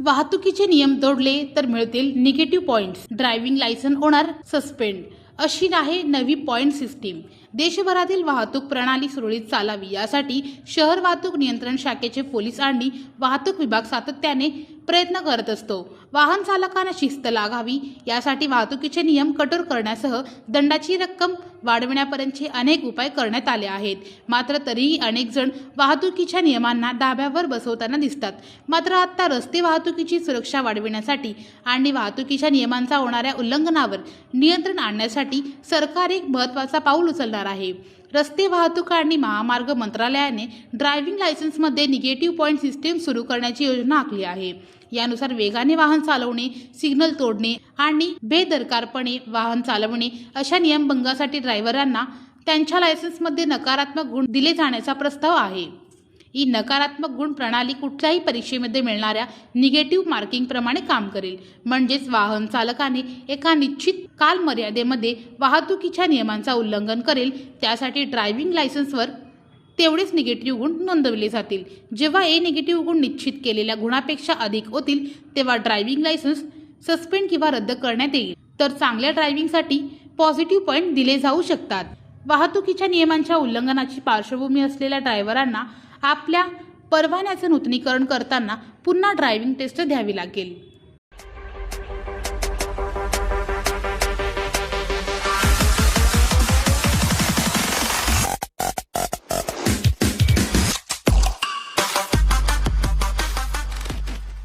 वाहतुकीचे नियम तोडले तर मिळतील निगेटिव्ह पॉइंट्स ड्रायव्हिंग लायसन होणार सस्पेंड अशी आहे नवी पॉइंट सिस्टीम देशभरातील वाहतूक प्रणाली सुरळीत चालावी यासाठी शहर वाहतूक नियंत्रण शाखेचे पोलीस आणि वाहतूक विभाग सातत्याने प्रयत्न करत असतो. वाहन चालकांना शिस्त लागावी यासाठी वाहतुकीचे नियम कठोर करण्यासह दंडाची रक्कम वाढविण्यापर्यंतचे अनेक उपाय करण्यात आले आहेत. मात्र तरीही अनेक जण वाहतुकीच्या नियमांना धाब्यावर बसवताना दिसतात. मात्र आत्ता रस्ते वाहतुकीची सुरक्षा वाढविण्यासाठी आणि वाहतुकीच्या नियमांचा होणाऱ्या उल्लंघनावर नियंत्रण आणण्यासाठी सरकार एक महत्त्वाचा पाऊल उचलणार आहे. रस्ते वाहतूक आणि महामार्ग मंत्रालयाने ड्रायव्हिंग लायसन्समध्ये निगेटिव्ह पॉईंट सिस्टीम सुरू करण्याची योजना आखली आहे. यानुसार वेगाने वाहन चालवणे सिग्नल तोडणे आणि बेदरकारपणे वाहन चालवणे अशा नियमभंगासाठी ड्रायव्हरांना त्यांच्या लायसन्समध्ये नकारात्मक गुण दिले जाण्याचा प्रस्ताव आहे. ही नकारात्मक गुण प्रणाली कुठल्याही परीक्षेमध्ये मिळणाऱ्या निगेटिव्ह मार्किंगप्रमाणे काम करेल. म्हणजेच वाहन चालकाने एका निश्चित कालमर्यादेमध्ये वाहतुकीच्या नियमांचा उल्लंघन करेल. त्यासाठी ड्रायव्हिंग लायसन्सवर तेवढेच निगेटिव्ह गुण नोंदवले जातील. जेव्हा ए निगेटिव्ह गुण निश्चित केलेल्या गुणापेक्षा अधिक होतील तेव्हा ड्रायव्हिंग लायसन्स सस्पेंड किंवा रद्द करण्यात येईल. तर चांगल्या ड्रायव्हिंगसाठी पॉझिटिव्ह पॉईंट दिले जाऊ शकतात. वाहतुकीच्या नियमांच्या उल्लंघनाची पार्श्वभूमी असलेल्या ड्रायव्हरांना आपल्या परवान्याचं नूतनीकरण करताना पुन्हा ड्रायव्हिंग टेस्ट द्यावी लागेल.